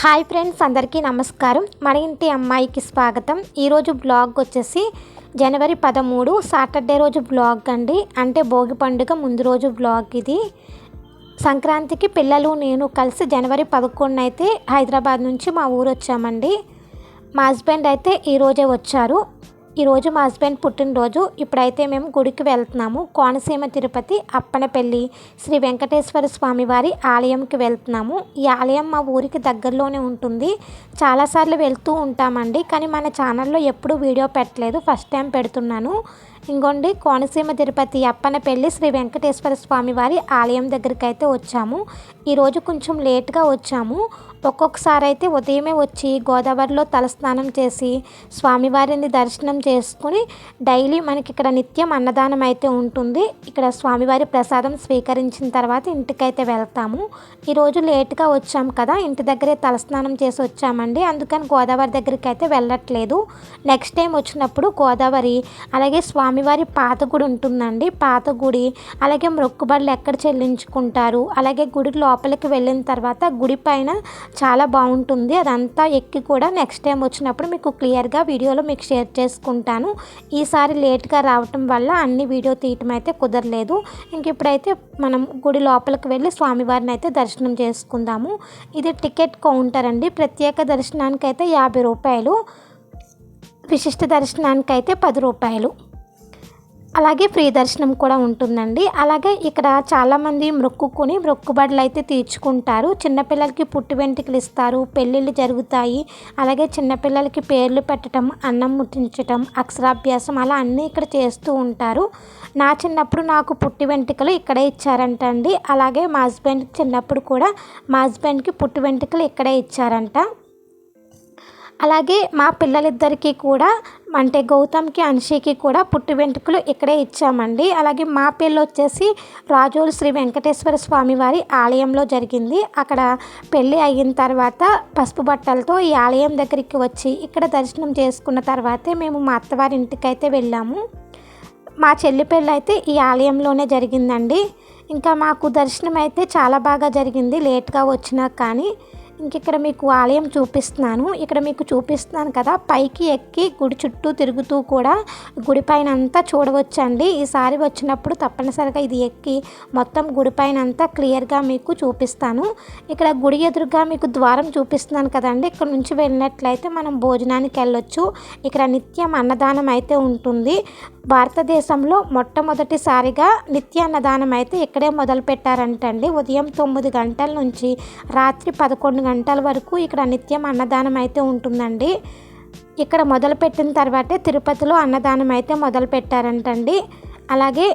Hi friends అందరికీ నమస్కారం. మన ఇంటి అమ్మాయికి స్వాగతం. ఈరోజు బ్లాగ్ వచ్చేసి జనవరి పదమూడు సాటర్డే రోజు బ్లాగ్ అండి. అంటే భోగి పండుగ ముందు రోజు బ్లాగ్ ఇది. సంక్రాంతికి పిల్లలు నేను కలిసి జనవరి పదకొండున అయితే హైదరాబాద్ నుంచి మా ఊరు వచ్చామండి. మా హస్బెండ్ అయితే ఈరోజే వచ్చారు. ఈరోజు మా హస్బెండ్ పుట్టినరోజు. ఇప్పుడైతే మేము గుడికి వెళ్తున్నాము. కోనసీమ తిరుపతి అప్పనపల్లి శ్రీ వెంకటేశ్వర స్వామి వారి ఆలయంకి వెళ్తున్నాము. ఈ ఆలయం మా ఊరికి దగ్గరలోనే ఉంటుంది. చాలాసార్లు వెళ్తూ ఉంటామండి. కానీ మన ఛానల్లో ఎప్పుడూ వీడియో పెట్టలేదు. ఫస్ట్ టైం పెడుతున్నాను. ఇంకోండి కోనసీమ తిరుపతి అప్పనపల్లి శ్రీ వెంకటేశ్వర స్వామి వారి ఆలయం దగ్గరికి అయితే వచ్చాము ఈరోజు కొంచెం లేట్గా వచ్చాము. ఒక్కొక్కసారి అయితే ఉదయమే వచ్చి గోదావరిలో తలస్నానం చేసి స్వామివారిని దర్శనం చేసుకుని డైలీ మనకి ఇక్కడ నిత్యం అన్నదానం అయితే ఉంటుంది. ఇక్కడ స్వామివారి ప్రసాదం స్వీకరించిన తర్వాత ఇంటికైతే వెళ్తాము. ఈరోజు లేట్గా వచ్చాం కదా ఇంటి దగ్గరే తలస్నానం చేసి వచ్చామండి. అందుకని గోదావరి దగ్గరికి అయితే వెళ్ళట్లేదు. నెక్స్ట్ టైం వచ్చినప్పుడు గోదావరి అలాగే స్వామి స్వామివారి పాత గుడి ఉంటుందండి. పాత గుడి. అలాగే మొక్కుబడులు ఎక్కడ చెల్లించుకుంటారు? అలాగే గుడి లోపలికి వెళ్ళిన తర్వాత గుడి పైన చాలా బాగుంటుంది. అదంతా ఎక్కి కూడా నెక్స్ట్ టైం వచ్చినప్పుడు మీకు క్లియర్గా వీడియోలో మీకు షేర్ చేసుకుంటాను. ఈసారి లేట్గా రావటం వల్ల అన్ని వీడియో తీయటం అయితే కుదరలేదు. ఇంక ఇప్పుడైతే మనం గుడి లోపలికి వెళ్ళి స్వామివారిని అయితే దర్శనం చేసుకుందాము. ఇది టికెట్ కౌంటర్ అండి. ప్రత్యేక దర్శనానికి అయితే యాభై రూపాయలు. విశిష్ట దర్శనానికి అయితే పది రూపాయలు. అలాగే ఫ్రీ దర్శనం కూడా ఉంటుందండి. అలాగే ఇక్కడ చాలామంది మొక్కుకొని మొక్కుబడులు అయితే తీర్చుకుంటారు. చిన్నపిల్లలకి పుట్టి వెంట్రుకలు ఇస్తారు పెళ్ళిళ్ళు జరుగుతాయి. అలాగే చిన్నపిల్లలకి పేర్లు పెట్టడం అన్నం ముట్టించటం అక్షరాభ్యాసం అలా అన్నీ ఇక్కడ చేస్తూ ఉంటారు. నా చిన్నప్పుడు నాకు పుట్టి వెంట్రుకలు ఇక్కడే ఇచ్చారంట అండి అలాగే మా హస్బెండ్ చిన్నప్పుడు కూడా మా హస్బెండ్కి పుట్టి వెంట్రుకలు ఇక్కడే ఇచ్చారంట. అలాగే మా పిల్లలిద్దరికీ కూడా అంటే గౌతమ్కి అన్షికి కూడా పుట్టి వెంట్రుకలు ఇక్కడే ఇచ్చామండి. అలాగే మా పెళ్ళి వచ్చేసి రాజోలు శ్రీ వెంకటేశ్వర స్వామి వారి ఆలయంలో జరిగింది. అక్కడ పెళ్ళి అయిన తర్వాత పసుపు బట్టలతో ఈ ఆలయం దగ్గరికి వచ్చి ఇక్కడ దర్శనం చేసుకున్న తర్వాతే మేము మా అత్తవారి ఇంటికి అయితే వెళ్ళాము. మా చెల్లి పెళ్ళి అయితే ఈ ఆలయంలోనే జరిగిందండి. ఇంకా మాకు దర్శనం అయితే చాలా బాగా జరిగింది. లేట్గా వచ్చినా కానీ ఇంక ఇక్కడ మీకు ఆలయం చూపిస్తున్నాను. ఇక్కడ మీకు చూపిస్తున్నాను కదా పైకి ఎక్కి గుడి చుట్టూ తిరుగుతూ కూడా గుడి పైన అంతా చూడవచ్చండి. ఈసారి వచ్చినప్పుడు తప్పనిసరిగా ఇది ఎక్కి మొత్తం గుడి పైన అంతా క్లియర్గా మీకు చూపిస్తాను. ఇక్కడ గుడి ఎదురుగా మీకు ద్వారం చూపిస్తున్నాను కదండి. ఇక్కడ నుంచి వెళ్ళినట్లయితే మనం భోజనానికి వెళ్ళొచ్చు. ఇక్కడ నిత్యం అన్నదానం అయితే ఉంటుంది. భారతదేశంలో మొట్టమొదటిసారిగా నిత్య అన్నదానం అయితే ఇక్కడే మొదలుపెట్టారంటండి. ఉదయం తొమ్మిది గంటల నుంచి రాత్రి పదకొండు గంటల వరకు ఇక్కడ నిత్యం అన్నదానం అయితే ఉంటుందండి. ఇక్కడ మొదలుపెట్టిన తర్వాతే తిరుపతిలో అన్నదానం అయితే మొదలుపెట్టారంటండి. అలాగే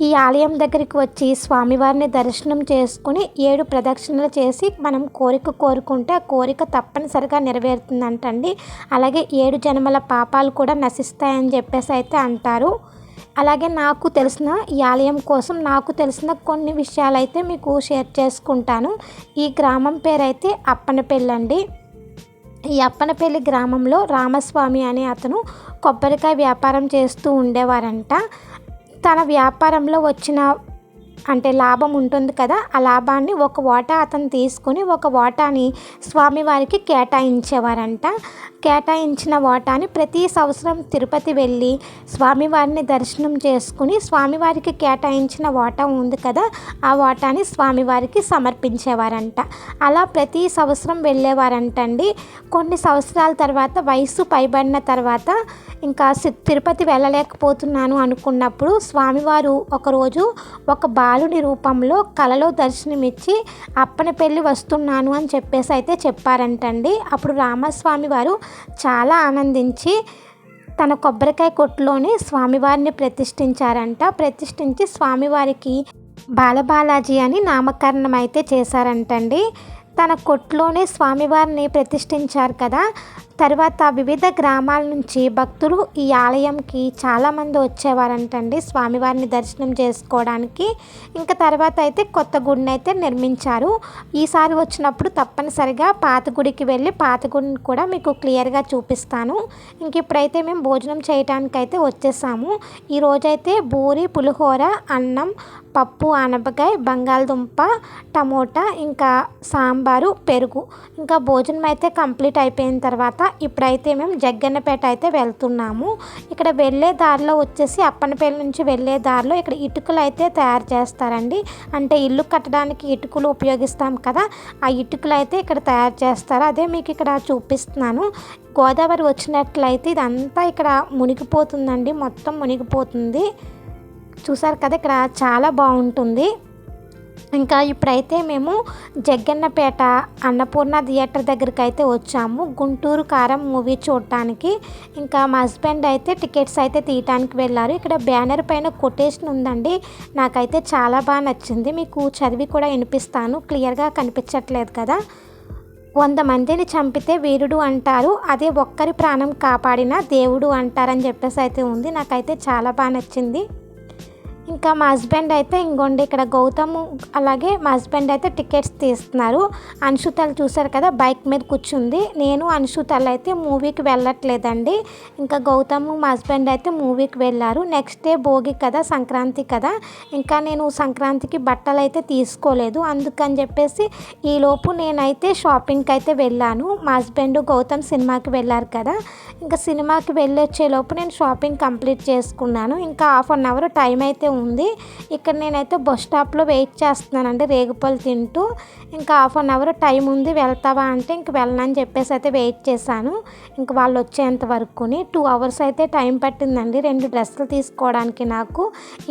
ఈ ఆలయం దగ్గరికి వచ్చి స్వామివారిని దర్శనం చేసుకుని ఏడు ప్రదక్షిణలు చేసి మనం కోరిక కోరుకుంటే ఆ కోరిక తప్పనిసరిగా నెరవేరుతుందంటండి. అలాగే ఏడు జన్మల పాపాలు కూడా నశిస్తాయని చెప్పేసి అయితే అంటారు. అలాగే నాకు తెలిసిన ఈ ఆలయం కోసం నాకు తెలిసిన కొన్ని విషయాలు అయితే మీకు షేర్ చేసుకుంటాను. ఈ గ్రామం పేరైతే అప్పనపల్లి అండి ఈ అప్పనపల్లి గ్రామంలో రామస్వామి అనే అతను కొబ్బరికాయ వ్యాపారం చేస్తూ ఉండేవారంట. తన వ్యాపారంలో వచ్చిన అంటే లాభం ఉంటుంది కదా ఆ లాభాన్ని ఒక వాటా అతను తీసుకొని ఒక వాటాని స్వామివారికి కేటాయించేవారంట. కేటాయించిన వాటాని ప్రతి సంవత్సరం తిరుపతి వెళ్ళి స్వామివారిని దర్శనం చేసుకుని స్వామివారికి కేటాయించిన వాటా ఉంది కదా ఆ వాటాని స్వామివారికి సమర్పించేవారంట. అలా ప్రతి సంవత్సరం వెళ్ళేవారంటండి. కొన్ని సంవత్సరాల తర్వాత వయసు పైబడిన తర్వాత ఇంకా తిరుపతి వెళ్ళలేకపోతున్నాను అనుకున్నప్పుడు స్వామివారు ఒకరోజు ఒక బాలుడి రూపంలో కలలో దర్శనమిచ్చి అప్పని పెళ్ళి వస్తున్నాను అని చెప్పేసి అయితే చెప్పారంటండి. అప్పుడు రామస్వామి వారు చాలా ఆనందించి తన కొబ్బరికాయ కొట్టులోనే స్వామివారిని ప్రతిష్ఠించారంట. ప్రతిష్ఠించి స్వామివారికి బాలబాలాజీ అని నామకరణం అయితే చేశారంటండి. తన కొట్లోనే స్వామివారిని ప్రతిష్ఠించారు కదా తర్వాత వివిధ గ్రామాల నుంచి భక్తులు ఈ ఆలయంకి చాలామంది వచ్చేవారంటండి. స్వామివారిని దర్శనం చేసుకోవడానికి. ఇంకా తర్వాత అయితే కొత్త గుడిని అయితే నిర్మించారు. ఈసారి వచ్చినప్పుడు తప్పనిసరిగా పాత గుడికి వెళ్ళి పాత గుడిని కూడా మీకు క్లియర్గా చూపిస్తాను. ఇంక ఇప్పుడైతే మేము భోజనం చేయడానికి అయితే వచ్చేసాము ఈరోజైతే బూరి పులిహోర అన్నం పప్పు ఆనపకాయ బంగాళదుంప టమోటా ఇంకా సాంబారు పెరుగు. ఇంకా భోజనం అయితే కంప్లీట్ అయిపోయిన తర్వాత ఇప్పుడైతే మేము జగ్గన్నపేట అయితే వెళ్తున్నాము. ఇక్కడ వెళ్ళే దారిలో వచ్చేసి అప్పనపల్లి నుంచి వెళ్ళే దారిలో ఇక్కడ ఇటుకలు అయితే తయారు చేస్తారండి. అంటే ఇల్లు కట్టడానికి ఇటుకలు ఉపయోగిస్తాం కదా ఆ ఇటుకలు అయితే ఇక్కడ తయారు చేస్తారు. అదే మీకు ఇక్కడ చూపిస్తున్నాను. గోదావరి వచ్చినట్లయితే ఇదంతా ఇక్కడ మునిగిపోతుందండి. మొత్తం మునిగిపోతుంది. చూసారు కదా ఇక్కడ చాలా బాగుంటుంది. ఇంకా ఇప్పుడైతే మేము జగ్గన్నపేట అన్నపూర్ణ థియేటర్ దగ్గరికి అయితే వచ్చాము. గుంటూరు కారం మూవీ చూడటానికి. ఇంకా మా హస్బెండ్ అయితే టికెట్స్ అయితే తీయటానికి వెళ్ళారు. ఇక్కడ బ్యానర్ పైన కొటేషన్ ఉందండి. నాకైతే చాలా బాగా నచ్చింది. మీకు చదివి కూడా వినిపిస్తాను. క్లియర్గా కనిపించట్లేదు కదా. వంద మందిని చంపితే వీరుడు అంటారు. అదే ఒక్కరి ప్రాణం కాపాడిన దేవుడు అంటారని చెప్పేసి అయితే ఉంది. నాకైతే చాలా బాగా నచ్చింది. ఇంకా మా హస్బెండ్ అయితే ఇంకోండి ఇక్కడ గౌతమ్ అలాగే మా హస్బెండ్ అయితే టికెట్స్ తీస్తున్నారు. అన్షుతలు చూసారు కదా బైక్ మీద కూర్చుంది. నేను అన్షుతలు అయితే మూవీకి వెళ్ళట్లేదండి. ఇంకా గౌతమ్ మా హస్బెండ్ అయితే మూవీకి వెళ్ళారు. నెక్స్ట్ డే భోగి కదా సంక్రాంతి కదా. ఇంకా నేను సంక్రాంతికి బట్టలు అయితే తీసుకోలేదు. అందుకని చెప్పేసి ఈలోపు నేనైతే షాపింగ్కి అయితే వెళ్ళాను. మా హస్బెండ్ గౌతమ్ సినిమాకి వెళ్ళారు కదా. ఇంకా సినిమాకి వెళ్ళొచ్చేలోపు నేను షాపింగ్ కంప్లీట్ చేసుకున్నాను. ఇంకా హాఫ్ అన్ అవర్ టైం అయితే ఉంది. ఇక్కడ నేనైతే బస్ స్టాప్లో వెయిట్ చేస్తున్నానండి. రేగుపళ్ళు తింటూ ఇంకా హాఫ్ అన్ అవర్ టైం ఉంది. వెళ్తావా అంటే ఇంక వెళ్ళనని చెప్పేసి అయితే వెయిట్ చేశాను. ఇంక వాళ్ళు వచ్చేంత వరకుని టూ అవర్స్ అయితే టైం పట్టిందండి. రెండు డ్రెస్సులు తీసుకోవడానికి నాకు.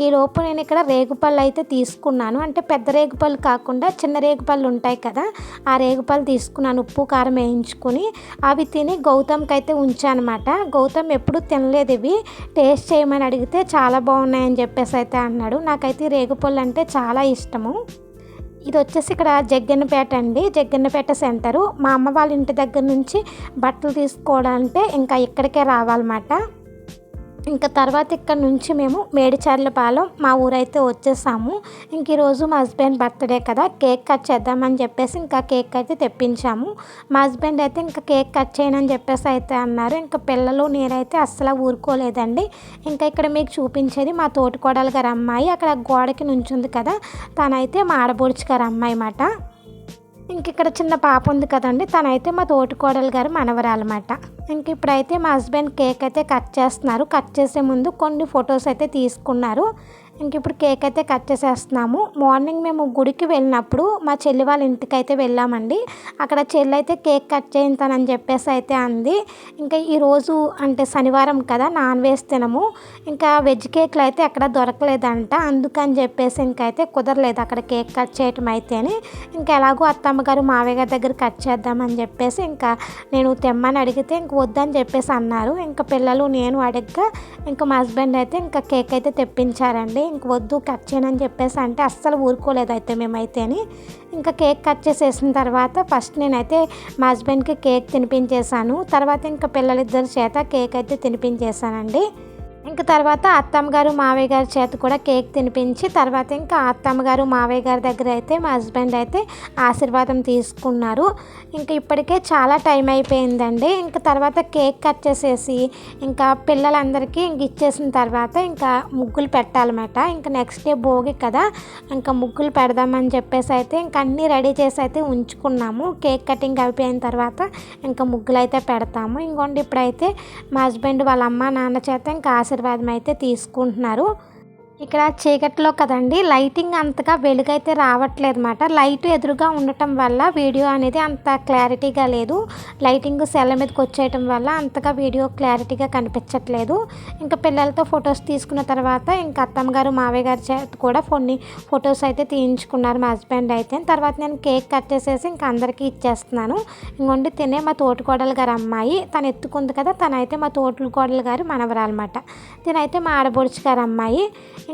ఈ లోపు నేను ఇక్కడ రేగుపళ్ళు అయితే తీసుకున్నాను. అంటే పెద్ద రేగుపళ్ళు కాకుండా చిన్న రేగుపళ్ళు ఉంటాయి కదా ఆ రేగుపళ్ళు తీసుకున్నాను. ఉప్పు కారం వేయించుకుని అవి తిని గౌతమ్కి అయితే ఉంచానమాట. గౌతమ్ ఎప్పుడు తినలేదు ఇవి. టేస్ట్ చేయమని అడిగితే చాలా బాగున్నాయని చెప్పేసి అయితే అన్నాడు. నాకైతే రేగుపళ్ళు అంటే చాలా ఇష్టము. ఇది వచ్చేసి ఇక్కడ జగ్గన్నపేట అండి. జగ్గన్నపేట సెంటరు. మా అమ్మ వాళ్ళ ఇంటి దగ్గర నుంచి బట్టలు తీసుకోవాలంటే ఇంకా ఇక్కడికే రావాలన్నమాట. ఇంకా తర్వాత ఇక్కడ నుంచి మేము మేడిచర్లపాలెం మా ఊరైతే వచ్చేసాము. ఇంక ఈరోజు మా హస్బెండ్ బర్త్డే కదా కేక్ కట్ చేద్దామని చెప్పేసి ఇంకా కేక్ అయితే తెప్పించాము. మా హస్బెండ్ అయితే ఇంకా కేక్ కట్ చేయనని చెప్పేసి అయితే అన్నారు. ఇంకా పిల్లలు నేనైతే అస్సలు ఊరుకోలేదండి. ఇంకా ఇక్కడ మీకు చూపించేది మా తోటికోడలు గారు అమ్మాయి అక్కడ గోడకి నుంచుంది కదా తనైతే మా ఆడబోడ్చి గారు అమ్మాయి అన్నమాట ఇంక ఇక్కడ చిన్న పాప ఉంది కదండి. తనైతే మా తోటికోడలు గారు మనవరాలన్నమాట. ఇంక ఇప్పుడైతే మా హస్బెండ్ కేక్ అయితే కట్ చేస్తున్నారు. కట్ చేసే ముందు కొన్ని ఫొటోస్ అయితే తీసుకున్నారు. ఇంక ఇప్పుడు కేక్ అయితే కట్ చేసేస్తున్నాము. మార్నింగ్ మేము గుడికి వెళ్ళినప్పుడు మా చెల్లి వాళ్ళ ఇంటికి అయితే వెళ్ళామండి. అక్కడ చెల్లి అయితే కేక్ కట్ చేయించానని చెప్పేసి అయితే అంది. ఇంకా ఈరోజు అంటే శనివారం కదా నాన్ వెజ్ తినము. ఇంకా వెజ్ కేక్లు అయితే ఎక్కడ దొరకలేదంట. అందుకని చెప్పేసి ఇంకైతే కుదరలేదు అక్కడ కేక్ కట్ చేయటం అయితేనే. ఇంకా ఎలాగో అత్తమ్మ గారు మావయ్య గారి దగ్గర కట్ చేద్దామని చెప్పేసి ఇంకా నేను తెమ్మని అడిగితే ఇంక వద్దని చెప్పేసి అన్నారు. ఇంకా పిల్లలు నేను అడగగా ఇంకా మా హస్బెండ్ అయితే ఇంకా కేక్ అయితే తెప్పించారండి. ఇంక వద్దు కట్ చేయనని చెప్పేసి అంటే అస్సలు ఊరుకోలేదు అయితే మేమైతేని ఇంకా కేక్ కట్ చేసేసిన తర్వాత ఫస్ట్ నేనైతే మా హస్బెండ్కి కేక్ తినిపించేశాను. తర్వాత ఇంకా పిల్లలిద్దరి చేత కేక్ అయితే తినిపించేశానండి. ఇంకా తర్వాత అత్తమ్మ గారు మావయ్య గారి చేత కూడా కేక్ తినిపించి తర్వాత ఇంకా అత్తమ్మ గారు మావయ్య గారి దగ్గర అయితే మా హస్బెండ్ అయితే ఆశీర్వాదం తీసుకున్నారు. ఇంకా ఇప్పటికే చాలా టైం అయిపోయిందండి. ఇంకా తర్వాత కేక్ కట్ చేసేసి ఇంకా పిల్లలందరికీ ఇంక ఇచ్చేసిన తర్వాత ఇంకా ముగ్గులు పెట్టాలన్నమాట. ఇంకా నెక్స్ట్ డే భోగి కదా ఇంకా ముగ్గులు పెడదామని చెప్పేసి అయితే ఇంకా అన్నీ రెడీ చేసి అయితే ఉంచుకున్నాము. కేక్ కటింగ్ అయిపోయిన తర్వాత ఇంకా ముగ్గులు అయితే పెడతాము. ఇంకోండి ఇప్పుడైతే మా హస్బెండ్ వాళ్ళ అమ్మ నాన్న చేత ఇంకా ఆశీర్వాదం అయితే తీసుకుంటున్నారు. ఇక్కడ చీకట్లో కదండి లైటింగ్ అంతగా వెలుగైతే రావట్లేదు అనమాట లైట్ ఎదురుగా ఉండటం వల్ల వీడియో అనేది అంత క్లారిటీగా లేదు. లైటింగ్ సెల్ల మీదకి వచ్చేయటం వల్ల అంతగా వీడియో క్లారిటీగా కనిపించట్లేదు. ఇంకా పిల్లలతో ఫొటోస్ తీసుకున్న తర్వాత ఇంకా అత్తమ్మ గారు మావయ్య గారి చేత కూడా కొన్ని ఫొటోస్ అయితే తీయించుకున్నారు మా హస్బెండ్ అయితే. తర్వాత నేను కేక్ కట్ చేసేసి ఇంకా అందరికీ ఇచ్చేస్తున్నాను. ఇంకొండి తినే మా తోటికోడలు గారు అమ్మాయి. తను ఎత్తుకుంది కదా తనైతే మా తోటికోడలు గారు మనవరాలన్నమాట. తినైతే మా ఆడబొడుచు గారు అమ్మాయి.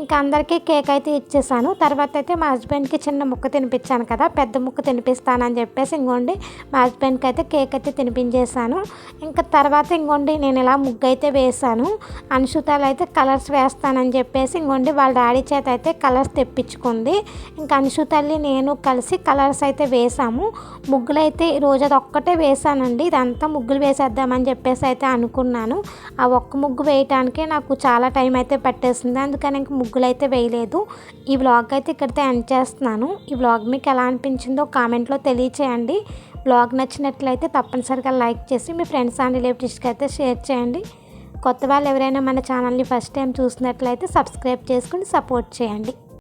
ఇంకా అందరికీ కేక్ అయితే ఇచ్చేసాను. తర్వాత అయితే మా హస్బెండ్కి చిన్న ముక్క తినిపించాను కదా పెద్ద ముక్క తినిపిస్తానని చెప్పేసి ఇంకోండి మా హస్బెండ్కి అయితే కేక్ అయితే తినిపించేశాను ఇంకా తర్వాత ఇంకోండి నేను ఇలా ముగ్గు అయితే వేసాను. అనుషుతాలు అయితే కలర్స్ వేస్తానని చెప్పేసి ఇంకోండి వాళ్ళ డాడీ చేత అయితే కలర్స్ తెప్పించుకుంది. ఇంకా అనుషుతల్లి నేను కలిసి కలర్స్ అయితే వేసాము. ముగ్గులు అయితే ఈరోజు అది ఒక్కటే వేసానండి. ఇదంతా ముగ్గులు వేసేద్దామని చెప్పేసి అయితే అనుకున్నాను. ఆ ఒక్క ముగ్గు వేయటానికే నాకు చాలా టైం అయితే పట్టేసింది. అందుకని ఇంక ముగ్గులు అయితే వేయలేదు. ఈ వ్లాగ్ అయితే ఇక్కడితో ఎండ్ చేస్తున్నాను. ఈ వ్లాగ్ మీకు ఎలా అనిపించిందో కామెంట్లో తెలియచేయండి. వ్లాగ్ నచ్చినట్లయితే తప్పనిసరిగా లైక్ చేసి మీ ఫ్రెండ్స్ అండ్ రిలేటివ్స్కి అయితే షేర్ చేయండి. కొత్త వాళ్ళు ఎవరైనా మన ఛానల్ని ఫస్ట్ టైం చూసినట్లయితే సబ్స్క్రైబ్ చేసుకుని సపోర్ట్ చేయండి.